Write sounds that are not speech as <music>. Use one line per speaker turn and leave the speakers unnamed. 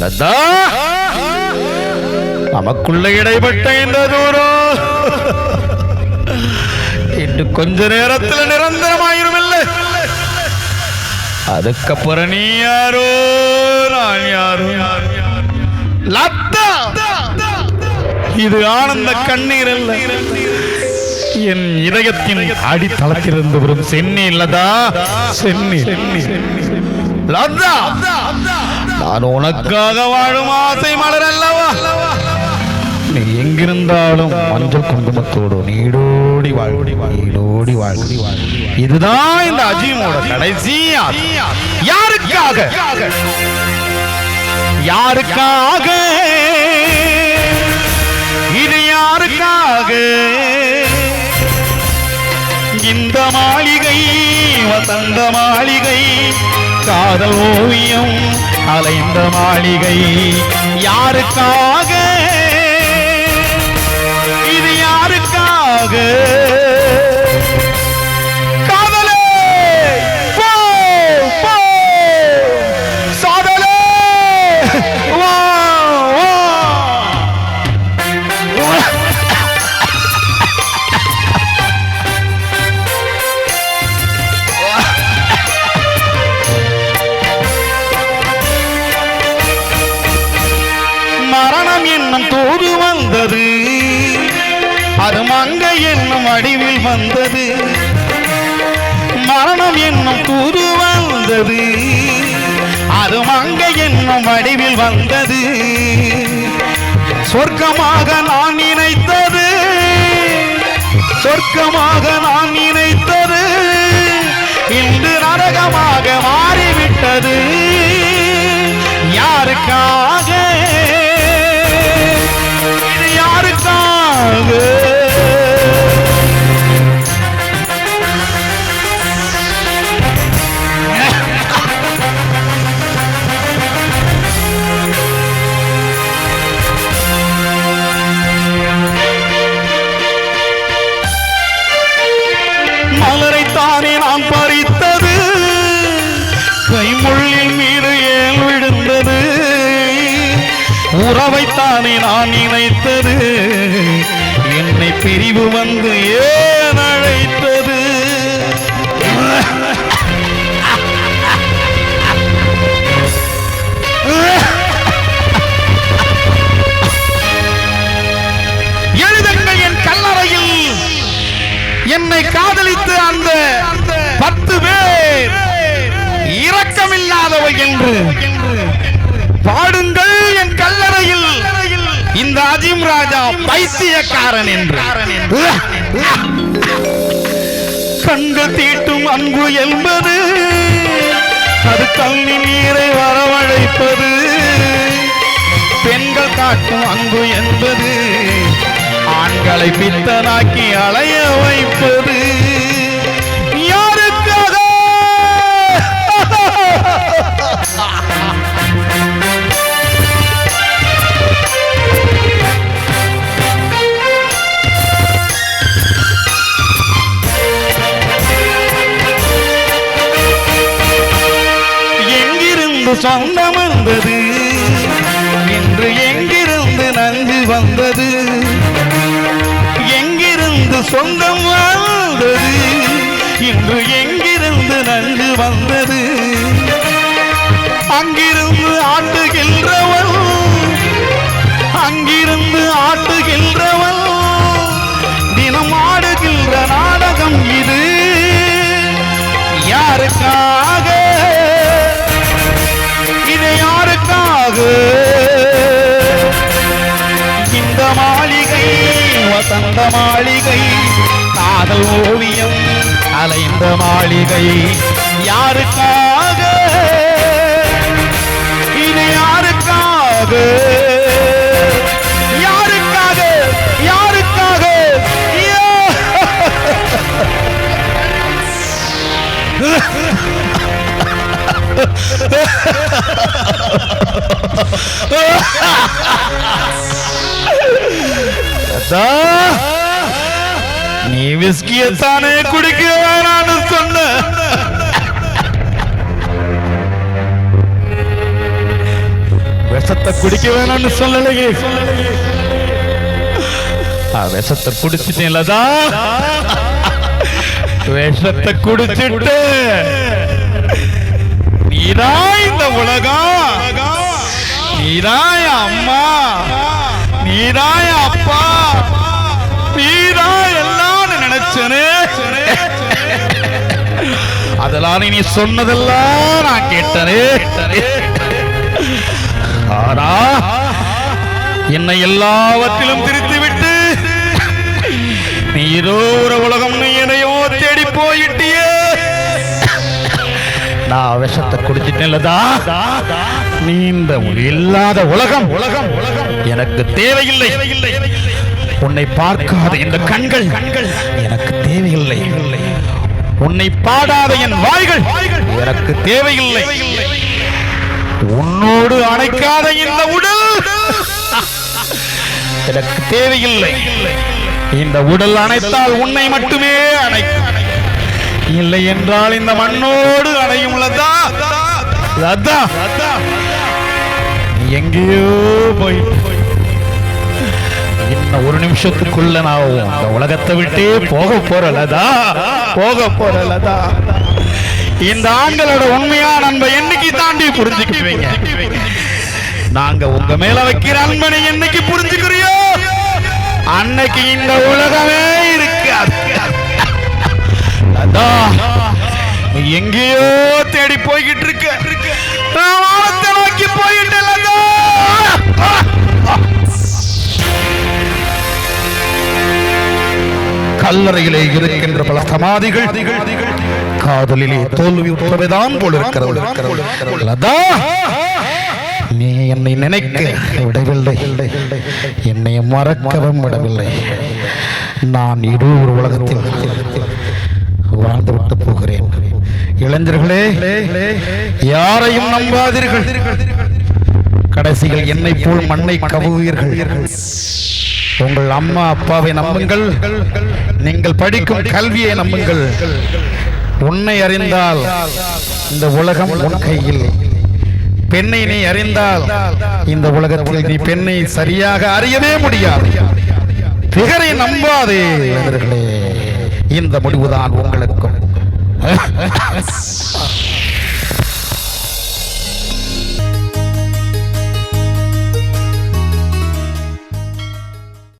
லதா நமக்குள்ள இடைப்பட்ட இந்த தூரம் இன்னும் கொஞ்ச நேரத்தில் நிரந்தரமாயிருமில்லை. அதுக்கப்புறம் நீ யாரோ? நான் யாரோ? லத்தா! இது ஆனந்த கண்ணீர் இல்லை என் இதயத்தின் அடித்தளத்திலிருந்து வரும் சென்னி இல்லதா? சென்னி. நான் உனக்காக வாழும் ஆசை மலர் அல்லவா? நீ எங்கிருந்தாலும் மஞ்சள் குங்குமத்தோடு நீடோடி வாழ் நீடோடி வாழ். இதுதான் இந்த அஜீமோட கடைசி யாருக்காக? யாருக்காக? இது யாருக்காக? இந்த மாளிகை வசந்த மாளிகை காதல் ஓவியம் அலைந்த மாளிகை. யாருக்காக? இது யாருக்காக? மரணம் என்னும் வந்தது. அது மங்கை என்னும் வடிவில் வந்தது. மரணம் என்னும் தூது வந்தது. அது மங்கை என்னும் வடிவில் வந்தது. சொர்க்கமாக நான் நினைத்தது. சொர்க்கமாக நான் நினைத்தது. இன்று நரகமாக மாறிவிட்டது. யாருக்காக உறவைத்தானே நான் நினைத்தது என்னை பிரிவு வந்து ஏன் அழைத்தது? எழுதுங்கள் என் கல்லறையில். என்னை காதலித்து அந்த பத்து பேர். இரக்கமில்லாதவை என்று பாடுங்கள் என் கல்லறையில் இந்த அஜிம் ராஜா பைத்தியக்காரன் என்று. கண்டு தீட்டும் அன்பு என்பது அது கண்ணி நீரை வரவழைப்பது. பெண்கள் காட்டும் அன்பு என்பது ஆண்களை பித்தனாக்கி அலைய வைப்பது. சொந்தம் வந்தது. இன்று எங்கிருந்து நன்கு வந்தது? எங்கிருந்து சொந்தம் வசந்த மாளிகை காதல் ஓவியம் அலைந்த மாளிகை. யாருக்காக? இது யாருக்காக? யாருக்காக? யாருக்காக? யா- <laughs> தாத்தா நீ விஸ்கிய தானே குடிக்க வேணான்னு சொன்ன. விஷத்தை குடிக்க வேணாம்னு சொல்லலையே. விஷத்தை குடிச்சிட்டேன்லதா விஷத்தை குடிச்சிட்டு. நீதான் இந்த உலகம் நீதான் அம்மா. நீதான் அப்பா. அதெல்லாம் நீ சொன்னதெல்லாம் நான் கேட்டனே. ஆனா என்னை எல்லாவற்றிலும் திருத்திவிட்டு நீ ஏதோ ஒரு உலகம் நீ என்னையோ தேடி போயிட்டியே. நான் விஷத்தை குடிச்சிட்டேன்லதா நீ இந்த இல்லாத உலகம் உலகம் உலகம் எனக்கு தேவையில்லை. உன்னை பார்க்காத இந்த கண்கள் எனக்கு தேவையில்லை. உன்னை பாடாத என் வாய்கள் எனக்கு தேவையில்லை. உன்னோடு அணைக்காத இந்த உடல் எனக்கு தேவையில்லை. இந்த உடல் அணைத்தால் உன்னை மட்டுமே அணைக்கும். இல்லை என்றால் இந்த மண்ணோடு அணையும் லதா. லதா. எங்கேயோ போயிட்டு இன்னும் நிமிஷத்துக்குள்ள நான் இந்த உலகத்தை விட்டே போக போறலதா? போக போறலதா? இந்த ஆண்களோட உண்மையான அன்பை என்னைக்கு தாண்டி புரிஞ்சுக்குவீங்க நாங்க உங்க மேல வைக்கிற அன்பனை என்னைக்கு புரிஞ்சுக்கிறியோ அன்னைக்கு இந்த உலகமே இருக்காது. நீ எங்கேயோ தேடி போய்கிட்டு இருக்க. வானத்தை நோக்கி போயிட்டு கல்லறையிலே இருக்கின்ற பல சமாதிகள் காதலிலே தோல்வி உற்றவைதான் போல் இருக்கிறது. லதா, நீ என்னை நினைக்க விடவில்லை. என்னை மறக்கவும் விடவில்லை. நான் இரு ஒரு உலகத்தில் வாழ்ந்து விட்டு போகிறேன். இளைஞர்களே யாரையும் நம்பாதீர்கள். கடைசியில் என்னை போல் மண்ணை கவுவீர்கள் உங்கள் அம்மா அப்பாவை நம்புங்கள். நீங்கள் படிக்கும் கல்வியை நம்புங்கள். உன்னை அறிந்தால் இந்த உலகம் உன் கையில். பெண்ணை நீ அறிந்தால் இந்த உலகத்தில் நீ பெண்ணை சரியாக அறியவே முடியாது. பிகரை நம்பாதே இந்த முடிவுதான் உங்களுக்கும். <laughs>